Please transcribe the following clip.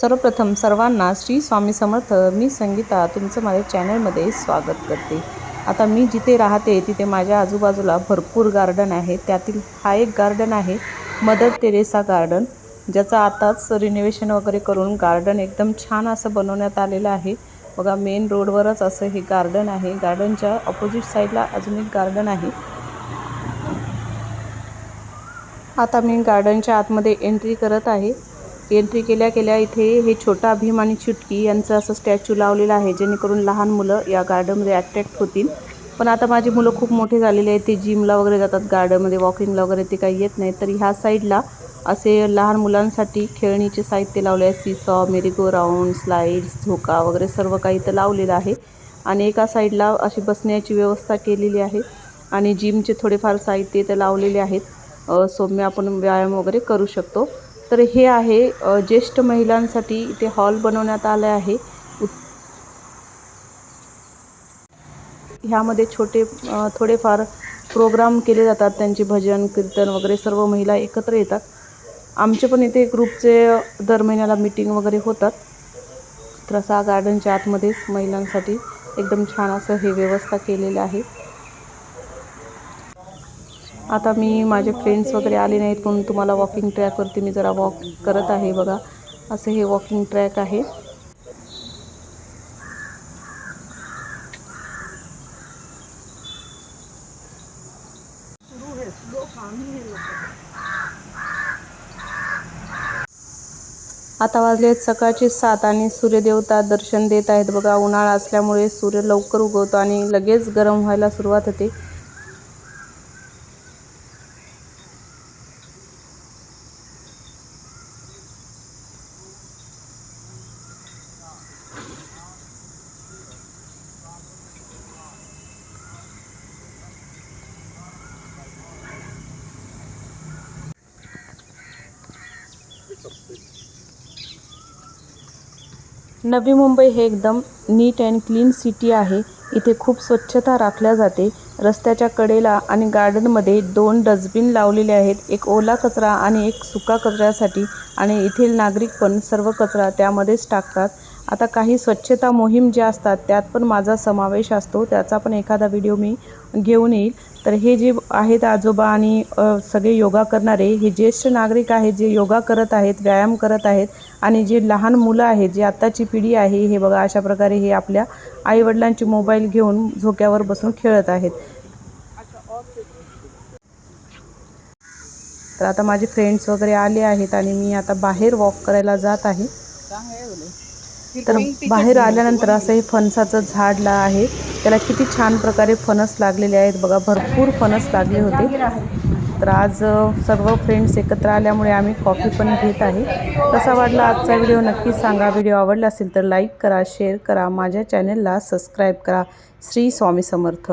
सर्वप्रथम सर्वांना श्री स्वामी समर्थ मी संगीता तुमचं माझ्या चॅनलमध्ये स्वागत करते. आता मी जिथे राहते तिथे माझ्या आजूबाजूला भरपूर गार्डन आहे. त्यातील हा एक गार्डन आहे मदर तेरेसा गार्डन ज्याचं आताच रिनोव्हेशन वगैरे करून गार्डन एकदम छान असं बनवण्यात आलेलं आहे. बघा मेन रोडवरच असं हे गार्डन आहे. गार्डनच्या ऑपोजिट साईडला अजून एक गार्डन आहे. आता मी गार्डनच्या आतमध्ये एंट्री करत आहे. एंट्री केल्या केल्या इथे हे छोटा भीम आणि चुटकी यांचं असं स्टॅच्यू लावलेलं आहे जेणेकरून लहान मुलं या गार्डनमध्ये अट्रॅक्ट होतील. पण आता माझी मुलं खूप मोठे झालेले आहेत ते जिमला वगैरे जातात गार्डनमध्ये वॉकिंगला वगैरे ते काही येत नाही. तर ह्या साईडला असे लहान मुलांसाठी खेळणीचे साहित्य लावले आहे सीसॉ मेरीगो राऊंड स्लाईड्स झोका वगैरे सर्व काही इथं लावलेलं आहे. आणि एका साईडला अशी बसण्याची व्यवस्था केलेली आहे. आणि जिमचे थोडेफार साहित्य इथं लावलेले आहेत. सौम्य आपण व्यायाम वगैरे करू शकतो. तर हे आहे ज्येष्ठ महिलांसाठी इथे हॉल बनवण्यात आलं आहे. ह्यामध्ये छोटे थोडेफार प्रोग्राम केले जातात त्यांचे भजन कीर्तन वगैरे सर्व महिला एकत्र येतात. आमचे पण इथे ग्रुपचे दर महिन्याला मीटिंग वगैरे होतात. तर असा गार्डनच्या आतमध्येच महिलांसाठी एकदम छान असं हे व्यवस्था केलेलं आहे. आता मी माझे फ्रेंड्स वगैरे आले नाहीत म्हणून तुम्हाला वॉकिंग ट्रॅकवरती मी जरा वॉक करत आहे बघा. असं हे वॉकिंग ट्रॅक आहे. आता वाजले सकाळचे सात आणि सूर्यदेवता दर्शन देत आहेत बघा. उन्हाळा असल्यामुळे सूर्य लवकर उगवतो आणि लगेच गरम व्हायला सुरुवात होते. नवी मुंबई हे एकदम नीट अँड क्लीन सिटी आहे. इथे खूप स्वच्छता राखल्या जाते. रस्त्याच्या कडेला आणि गार्डनमध्ये दोन डस्टबिन लावलेले आहेत. एक ओला कचरा आणि एक सुका कचऱ्यासाठी आणि येथील नागरिक पण सर्व कचरा त्यामध्येच टाकतात. आता काही स्वच्छता मोहीम ज्या असतात त्यात पण माझा समावेश असतो. त्याचा पण एखादा व्हिडिओ मी घेऊन येईल. तर हे जे आहेत आजोबा आणि सगळे योगा करणारे हे ज्येष्ठ नागरिक आहेत जे योगा करत आहेत व्यायाम करत आहेत आणि जे लहान मुलं आहेत जे आत्ताची पिढी आहे हे बघा अशा प्रकारे हे आपल्या आईवडिलांचे मोबाईल घेऊन झोक्यावर बसून खेळत आहेत. तर आता माझे फ्रेंड्स वगैरे आले आहेत आणि मी आता बाहेर वॉक करायला जात आहे. तर बाहेर आल्यानंतर असं हे फणसाचं झाड ला आहे. त्याला किती छान प्रकारे फणस लागलेले आहेत. बघा भरपूर फणस लागले होते. तर आज सर्व फ्रेंड्स एकत्र आल्यामुळे आम्ही कॉफी पण घेत आहे. कसा वाटला आजचा व्हिडिओ नक्की सांगा. व्हिडिओ आवडला असेल तर लाईक करा शेअर करा. माझ्या चॅनलला सबस्क्राईब करा. श्री स्वामी समर्थ.